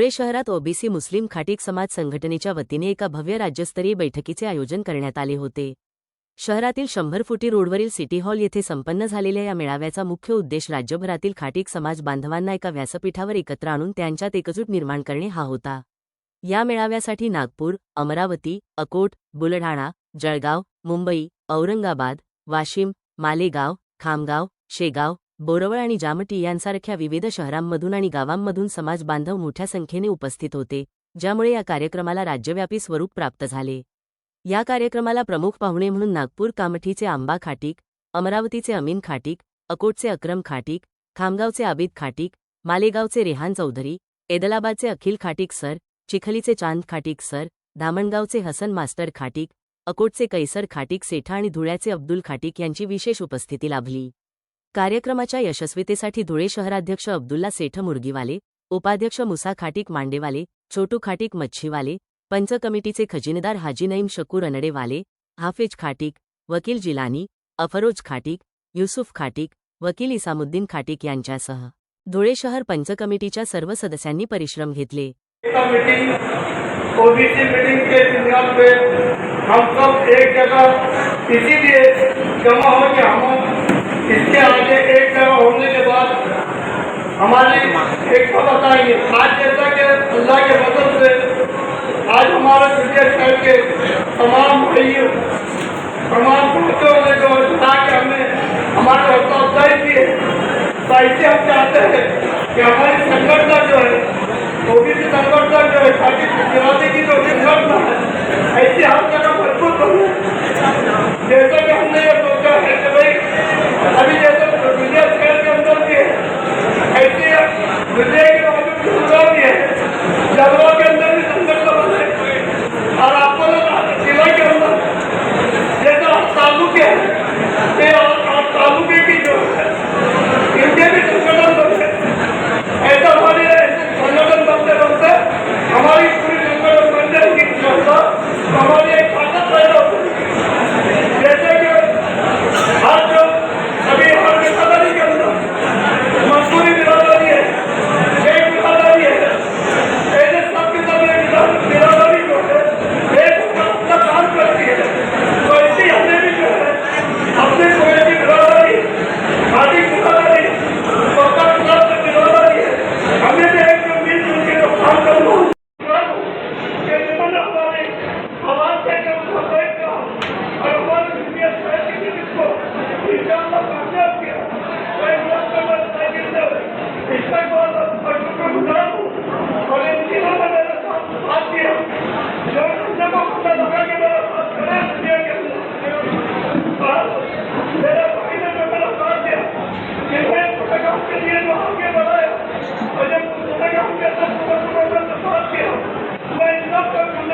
धुळे शहरात ओबीसी मुस्लिम खाटीक समाज संघटनेच्या वतीने एका भव्य राज्यस्तरीय बैठकीचे आयोजन करण्यात आले होते. शहरातील शंभर फुटी रोडवरील सिटी हॉल येथे संपन्न झालेल्या या मेळाव्याचा मुख्य उद्देश राज्यभरातील खाटीक समाज बांधवांना एका व्यासपीठावर एकत्र आणून त्यांच्यात एकजूट निर्माण करणे हा होता. या मेळाव्यासाठी नागपूर अमरावती अकोट बुलढाणा जळगाव मुंबई औरंगाबाद वाशिम मालेगाव खामगाव शेगाव बोरवळ आणि जामटी यांसारख्या विविध शहरांमधून आणि गावांमधून समाज बांधव मोठ्या संख्येने उपस्थित होते ज्यामुळे या कार्यक्रमाला राज्यव्यापी स्वरूप प्राप्त झाले. या कार्यक्रमाला प्रमुख पाहुणे म्हणून नागपूर कामठीचे आंबा खाटीक अमरावतीचे अमीन खाटीक अकोटचे अक्रम खाटीक खामगावचे आबिद खाटीक मालेगावचे रेहान चौधरी एदलाबादचे अखिल खाटीक सर चिखलीचे चांद खाटीक सर धामणगावचे हसन मास्टर खाटीक अकोटचे कैसर खाटीक सेठा आणि धुळ्याचे अब्दुल खाटीक यांची विशेष उपस्थिती लाभली. कार्यक्रमाच्या यशस्वीतेसाठी धुळे शहराध्यक्ष अब्दुल्ला सेठ मुर्गीवाले उपाध्यक्ष मुसा खाटीक मांडेवाले छोटू खाटीक मच्छीवाले पंच कमिटीचे खजिनदार हाजी नईम शकूर अनडेवाले हाफिज खाटीक वकील जिलानी अफरोज खाटीक युसुफ खाटीक वकील इसामुद्दीन खाटीक यांच्यासह धुळे शहर पंच कमिटीच्या सर्व सदस्यांनी परिश्रम घेतले. मीटिंग ओबीसी मीटिंग के हम सब एक जगह इसीलिए जमा हो कि हम इसके आगे एक जगह होने के बाद हमारी एक तो बताएंगे आज जैसा कि अल्लाह के मदद से आज हमारा क्रिकेट खेल के तमाम भाइयों तमाम दोस्तों ने जो बता के हमने हमारे हौसला अफजाई की तो ऐसे हम चाहते हैं कि हमारी संगठन जो है ओबीसी संगठन जो है ताकि गुजराती की जो संगठन है ऐसे हर Thank you.